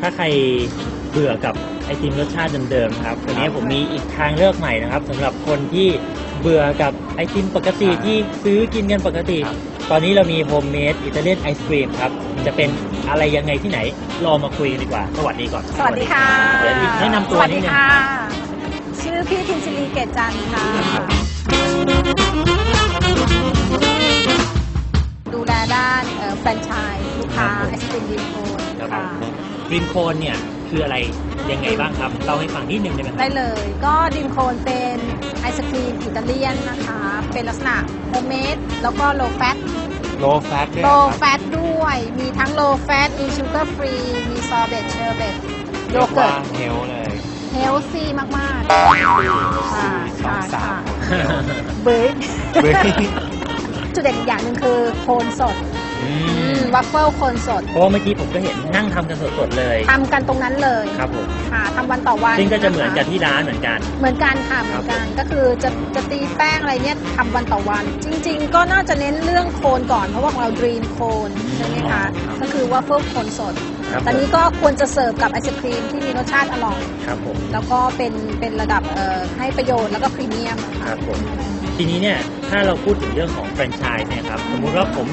ถ้าใครเบื่อกับไอติมรสชาติเดิมๆนะครับวันนี้ผมมีอีกทางเลือกใหม่นะครับสำหรับคนที่เบื่อกับไอติมปกติครับที่ซื้อกินกันปกติครับตอนนี้เรามีโฮมเมดอิตาเลียนไอศครีมครับ จะเป็นอะไรยังไงที่ไหนรอมาคุยกันดีกว่า สวัสดีก่อน สวัสดีค่ะสวัสดีแนะนำตัวสวัสนิดีดนึงค่ะชื่อพี่ทินซิลีเกตจันทร์ค่ะ ดูแลด้านเอ่อแฟรนไชส์ลูกค้าไอศครีมดีโคนครับค่ะก รีนโคนเนี่ยคืออะไรยังไงบ้างครับเล่าให้ฟังนิดนึงได้ไหมคได้รับเลยก็ดิมโคนเป็นไอศครีมอิตาเลียนนะคะ เป็นลักษณะโฮมเมดแล้วก็โลแฟต โลแฟตด้วยโลครับแฟตด้วย มีทั้งโลแฟต มีชูเกอร์ฟรี มีซอร์เบตเชอร์เบตโยเรียกเกิว่าร์ตเฮลเลย เฮลซี่มากๆค่ะสองค่ะสาค่ะม เบิร์ดเว้ยจุดเด่นอีกอย่างหนึ่งคือโคนสด อืม วัฟเฟิลโคนสด เพราะว่าเมื่อกี้ผมก็เห็นนั่งทำกันสดๆเลยทำกันตรงนั้นเลยครับผมค่ะทำวันต่อวันซึ่งก็จะเหมือนกับคที่ร้านเหมือนกัน เหมือนกันค่ะเหมือนกันก็คือจะจะตีแป้งอะไรเนี่ยทำวันต่อวัน จริง ๆ ก็น่าจะเน้นเรื่องโคนก่อนเพราะว่าของเราดรีมโคนใช่ไหมคะก็คือวัฟเฟิลโคนสดครับตอนนี้ก็ควรจะเสิร์ฟกับไอศครีมที่มีรสชาติอร่อยครับผมแล้วก็เป็นเป็นระดับเอ่อให้ประโยชน์แล้วก็พรีเมียมอะคค่ะรับผมทีนี้เนี่ยถ้าเราพูดถึงเรื่องของแฟรนไชส์เนี่ยครับสมมุติว่าผม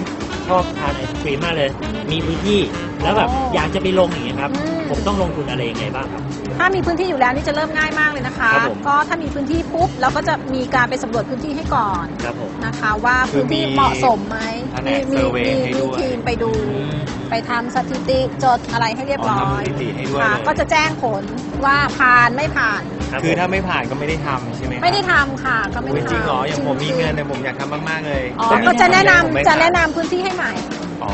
ชอบทานไอศครีมมากเลย มีพื้นที่ แล้วแบบอยากจะไปลงอย่างเงี้ยครับ อืม ผมต้องลงทุนอะไรยังไงบ้างครับ ถ้ามีพื้นที่อยู่แล้วนี่จะเริ่มง่ายมากเลยนะคะ ครับผม ก็ถ้ามีพื้นที่ปุ๊บเราก็จะมีการไปสำรวจพื้นที่ให้ก่อนครับผม นะคะ ว่าคือพื้นที่มีเหมาะสมไหมแผนกมี survey ให้มีด้วยทีมไปดู ไปทำสถิติจดอะไรให้เรียบร้ออ๋อทำยสถิติให้ด้วยค่ะเลยก็จะแจ้งผลว่าผ่านไม่ผ่านครับคือผม ถ้าไม่ผ่านก็ไม่ได้ทำใช่ไหมครับไม่ได้ทำค่ะ ก็ไม่อุ๊ยได้จริงทำเหรออย่างผมมีจริๆเงินเนี่ยผมอยากทำมากๆเลยอ๋อแต่ก็จะแนะนำผมไม่จะแนะผ่านำพื้นที่ให้ใหม่ อ๋อ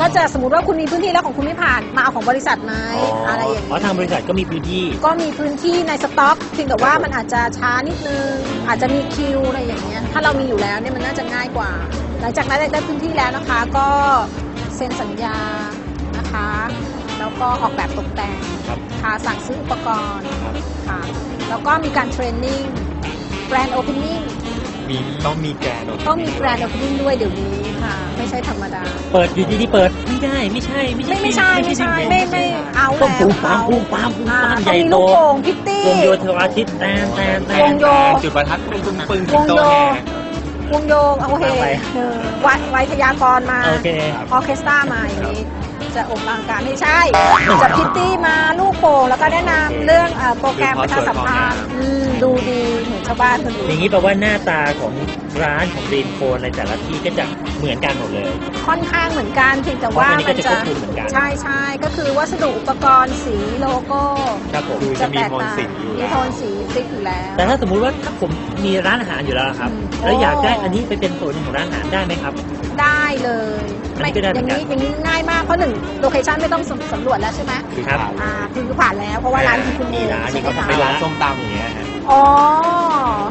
ก็จะสมมติว่าคุณมีพื้นที่แล้วของคุณไม่ผ่านมาเอาของบริษัทไหมอ๋อออะไรอย่างอ๋อเงี้ยทางบริษัทก็มีพื้นที่ ก็มีพื้นที่ในสต็อกเพียงแต่ว่ามันอาจจะช้านิดนึง อาจจะมีคิวอะไรอย่างเงี้ยถ้าเรามีอยู่แล้วเนี่ยมันน่าจะง่ายกว่า หลังจากนั้นได้พื้นที่แล้วนะคะ ก็เซ็นสัญญานะคะ แล้วก็ออกแบบตกแต่งครับ ค่ะสั่งซื้ออุปกรณ์ ครับ ค่ะแล้วก็มีการเทรนนิ่งแบรนด์โอเพนนิ่ง มีต้องมีแกนต้องมีแบรนด์โอเพนนิ่งด้วยเดี๋ยวนี้ค่ะ ไม่ใช่ธรรมดา เปิดอยู่ดีๆเปิดไม่ได้ไม่ใช่ไม่ใช่ไม่ไม่ใช่ไม่ใช่ไม่ไม่เอาต้องแล้วปูปามปูปามปูอ่าปามต้องใหญ่มีโตลูกโป่งพิตตี้ วงโยธวาทิตแตนแตนแตวนงโย จุดประทัดปึ้งปึ้งปึ้งวงโยโตแห่ วงโยโอเคเอาไป เออไว้ไว้ทยากรมา โอเค ออร์เคสตรามาอย่างนี้ จะองค์การการไม่ใช่ จะพิตตี้มาลูกโป่งแล้วก็แนะนำเรื่องเอ่อโปรแกรมประชาสัมพันธ์อืมดูดีเหมือนชาวบ้านคนอื่อนย่างนี้แปลว่าหน้าตาของร้านของรีนโคนในแต่ละที่ก็จะเหมือนกันหมดเลย ค่อนข้างเหมือนกันเพียงแต่ว่าเพราะอันนี้มันก็จะจะควบคุมเหมือนกัน ใช่ใช่ก็คือวัสดุอุปกรณ์สีโลโก้ครับผมคือจะมีโทนสีอยู่มีแล้ว โทนสีฟิกอยู่แล้ว แต่ถ้าสมมุติว่าถ้าผมมีร้านอาหารอยู่แล้วครับ อืมแล้วอยากได้โอ้อันนี้ไปเป็นส่วนหนึ่งของร้านอาหารได้ไหมครับ ได้เลยอันนี้ก็ได้เหมืออนย่างกัน นี้อย่างนี้ง่ายมากเพราะหนึ่งโลเคชันไม่ต้องสำสำรวจแล้วใช่ไหมคือครับผ่านอ่าคือผ่านแล้วเพราะว่าร้านคือคุณเองร้านนี่ใช่ไหมเขาคะทำเป็นร้านส้มตำอย่างเงี้ยฮะอ๋อ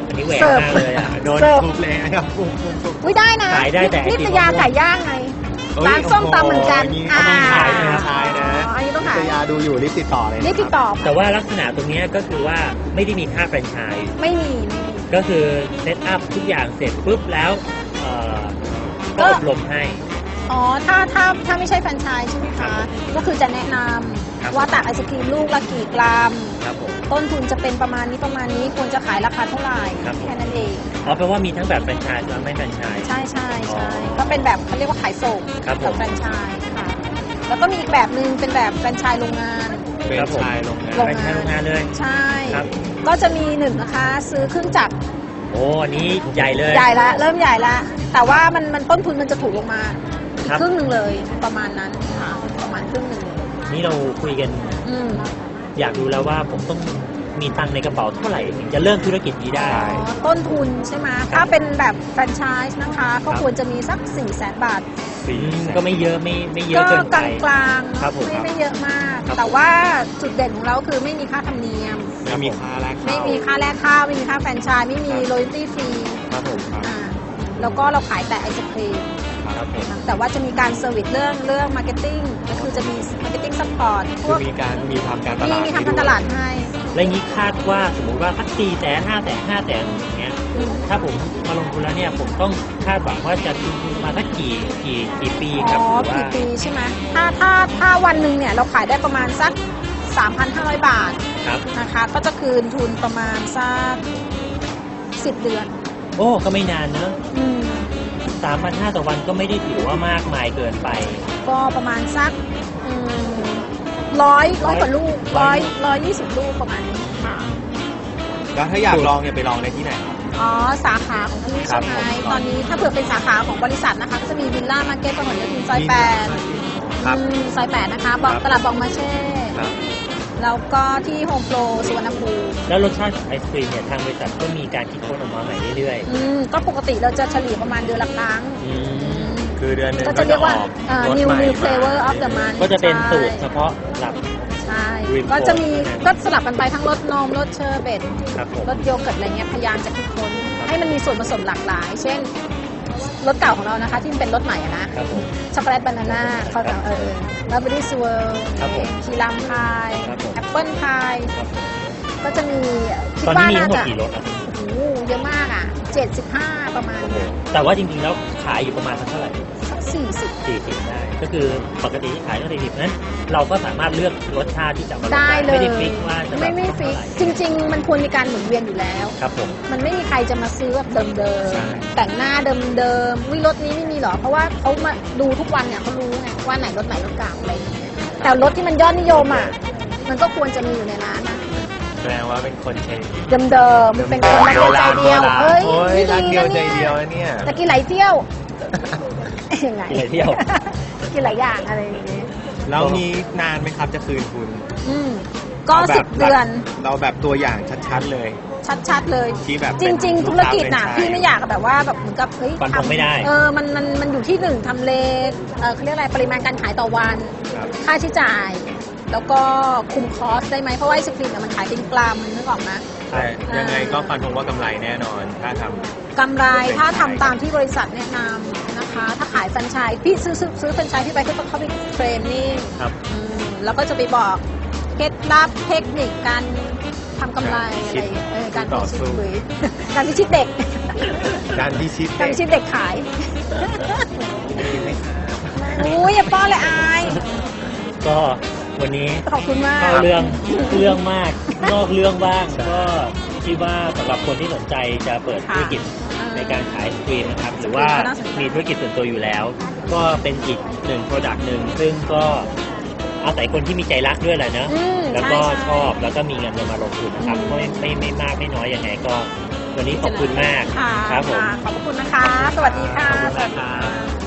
อันนี้แหวกเสิร์ฟมากเลยอะ โดนเสิร์ฟ ทุบเลยนะครับปุ๊บปุ๊บปุ๊บอุ้ยได้นะขายได้แต่ไอติม นิตยาไก่ย่างไง ร้านส้มตำเหมือนกันโอ้โหอย่างนี้อ่าต้องขายนะขายนะ อ๋ออันนี้ต้องขายนิตยาดูอยู่รีบติดต่อเลยนะนี่ติดต่อแต่ว่าลักษณะตรงเนี้ยก็คือว่าไม่ได้มีค่าแฟรนไชส์ไม่มีไม่มี ก็คือเซตอัพทุกอย่างเสร็จปุ๊บแล้วเอ่อ ก็อบรมให้ อ๋อ ถ้าถ้าถ้าไม่ใช่แฟรนไชส์ใช่ไหมคะ ก็คือจะแนะนครับำว่าตักไอศครีมลูกละกี่กรัม ครับผม ต้นทุนจะเป็นประมาณนี้ประมาณนี้ควรจะขายราคาเท่าไหร่ครับผม แค่นั้นเอง อ๋อแปลว่ามีทั้งแบบแฟรนไชส์และไม่แฟรนไชส์ ใช่ใช่ใช่อ๋อก็เป็นแบบเขาเรียกว่าขายส่งครับผม กับแฟรนไชส์ค่ะ แล้วก็มีอีกแบบหนึ่งเป็นแบบแฟรนไชส์โรงงาน เป็นชายโรงงานโรงแฟรนไชส์โรงงานเลย ใช่ ครับ ก็จะมีหนึ่งนะคะ ซื้อเครื่องจักรโอ้อันนี้ใหญ่เลยใหญ่ละเริ่มใหญ่ละแต่ว่ามันมันต้นทุนมันจะถูกลงมาอีกครับครึ่งหนึ่งเลยประมาณนั้นค่ะประมาณครึ่งหนึ่งนี่เราคุยกัน อืม อยากรู้แล้วว่าผมต้องมีตังค์ในกระเป๋าเท่าไหร่ถึงจะเริ่มธุรกิจนี้ได้ใช่อ๋อต้นทุนใช่ไหมถ้าเป็นแบบแฟรนไชส์นะคะ ก็ควรจะมีสัก4ี่แสนบาท อืมก็ไม่เยอะไม่ไม่เยอะก็เกินกไปลางกลางๆครับผมไม่ไม่เยอะมากครับแต่ว่าจุดเด่นของเราคือไม่มีค่าธรรมเนียม ไม่มีค่าแรกเข้าไม่มีค่าแลกข้าวไม่มีค่าแฟรนไชส์ไม่มีครับโรยตี้ฟรีครับผมครับอ่าแล้วก็เราขายแต่ไอศครีมครับผมแต่ว่าจะมีการเซอร์วิสเรื่องเรื่องมาร์เก็ตติ้งก็คือจะมีมาร์เก็ตติ้งซัพพอร์ตพคืวอกมีการมีทำการตมีลาดมีให้ทำการตลาดให้ แล้วอย่างนี้คาดว่าสมมุติว่าสักสี่แสนห้าแสนห้าแสนอย่างเงี้ย ถ้าผมมาลงทุนแล้วเนี่ยผมต้องคาดหวังว่าจะลงทุนมาสักกี่กี่กี่ปีคอ๋รับอหรือว่ากี่ปีใช่ไหมถ้าถ้าถ้าวันหนึ่งเนี่ยเราขายได้ประมาณสัก 3,500 บาทครับ นะคะ ก็จะคืนทุนประมาณสัก10 เดือน โอ้ก็ไม่นานเนอะอืม สามพันห้าต่อวันก็ไม่ได้ถือว่ามากมายเกินไป ก็ประมาณสักร้อยร้อยกว่าลูกร้ร้ออยยร้อยยี่สิบลูกประมาณนี้ค่ะ แล้วถ้าอยากลองเนี่ยไปลองได้ที่ไหนครับ อ๋อ สาขาของพี่ครัใช่บไหมผม ตอนนี้ถ้าเผื่อเป็นสาขาของบริษัทนะคะ ก็จะมีวิลล่ามาร์เก็ตถนนโยธินซอยแปดครับ อืมซอยแปดนะคะบอกครับ ตลาดบองมาเช่ ครับ แล้วก็ที่โฮมโปรสุวรรณภูมิแล้วรสชาติของไอศครีมเนี่ยทางบริษัทก็มีการคิดค้นออกมาใหม่เรื่อยอืมก็ปกติเราจะเฉลี่ยประมาณเดือนละครั้งๆอืมคือเดือนหนึงก็ก็จะเรีจะยกว่าออกเอ่อรส new ใหม่ new มา flavor of the month ก็จะเป็นสูตรใช่เฉพาะสำหรับ ใช่ Green ก็จะมี Coat ก็สลับกันไปทั้งรสนมรสเชอร์เบตครับผม รสโยเกิร์ตอะไรเงี้ยพยายามจะคิดค้นครับให้มันมีส่วนผสมหลากหลาย เช่นรสเก่าของเรานะคะ ที่มันเป็นรสใหม่อะนะ ครับผม ช็อกโกแลตบานาน่าเขาจะเออลาเบอรี่สเวิร์ครับผมคีรัมพายครับผม แอปเปิลพาย ครับผมก็จะมีคิดตอนว่านี้มีน่าทั้งหมดจะกี่รสอะโอ้โหเยอะมากอะ 75 ประมาณโอ้โหแต่ว่าจริงๆแล้วขายอยู่ประมาณสักเท่าไหร่ สี่สิบ40ได้ ก็คือปกติที่ขายก็40นั้น เราก็สามารถเลือกรสชาติที่จะมาลงได้เลยไม่ได้ฟิกว่าจะแบบไม่ไม่ต้องฟิก เท่าไหร่จริง ๆ มันควรมีการหมุนเวียนอยู่แล้ว ครับผม มันไม่มีใครจะมาซื้อแบบเดิมใช่ ๆ แต่งหน้าเดิมๆวิรถนี้ไม่มีหรอ เพราะว่าเขามาดูทุกวันเนี่ยเขารู้ไงว่าไหนรถไหนรถเก่าอะไรอย่างเงี้ยแต่รถที่มันยอดนิยมอะ มันก็ควรจะมีอยู่ในร้านนะ แสดงว่าเป็นคนใช้ เดิมๆ เป็นคนรักเดียวใจเดียว เฮ้ยโอ้ยนี่รักดีเดียวนะใจเนี่ยเดียวนะเนี่ยแต่กินหลายเที่ยว ยังไงกินหลายเที่ยว กินหลายอย่างอะไรอย่างเงี้ยแล้วนี้นานไหมครับจะคืนทุนอืมก็าแบสิบเดือน เราแบบตัวอย่างชัดๆเลย ชัดๆเลย ที่แบบจริงเป็นๆธุรกิจน่ะลูกค้าพี่ไม่อยากแบบว่าแบบเหมือนกับเฮ้ยฟันธงไม่ได้ เออมันมันมันอยู่ที่หนึ่งทำเลเออเขาเรียกอะไรปริมาณการขายต่อวัน ครับ ค่าใช้จ่าย แล้วก็คุมคอสได้ไหมเพราะว่าไอศครีมเนี่ยมันขายเป็นกรัมนึกออกไหม แต่ยังไงก็ฟันธงว่ากำไรแน่นอน ถ้าทำ กำไรถ้าทำตามที่บริษัทแนะนำนะคะ ถ้าขายแฟรนไชส์พี่ซื้อซื้อซื้อแฟรนไชส์พี่ไปก็ต้องเข้าไปเทรนนิ่งครับอืมแล้วก็จะไปบอกเคล็ดลับเทคนิคการทำกำไรอะไรอย่างเงี้ยเออการต่อพิชิสู้ตคุยการพิชิตเด็ก การพิชิตการเด็กพิชิตเด็กขายไม่ทราบอุ้ยอย่าป้อนเลยอาย ก็วันนี้ขอบคุณมาก เข้าเรื่องเรื่องมาก นอกเรื่องบ้าง ก็คิดว่าสำหรับคนที่สนใจจะเปิดค่ะธุรกิจเออ ในการขายไอศครีมนะครับ หรือว่าก็น่าสนใจมีธุรกิจส่วนตัวอยู่แล้ว ก็เป็นอีกหนึ่งโปรดักต์หนึ่งซึ่งก็อาศัยคนที่มีใจรักด้วยแหละเนอะอืมแล้วก็ใช่ชอบแล้วก็มีเงินมาลงทุนนะครับอืมไม่ไม่ไม่มากไม่น้อยยังไงก็วันนี้ขอบคุณมากค่ะครับผมค่ะขอบคุณนะคะ สวัสดีค่ะขอบคุณสวัสดีนะครับค่ะ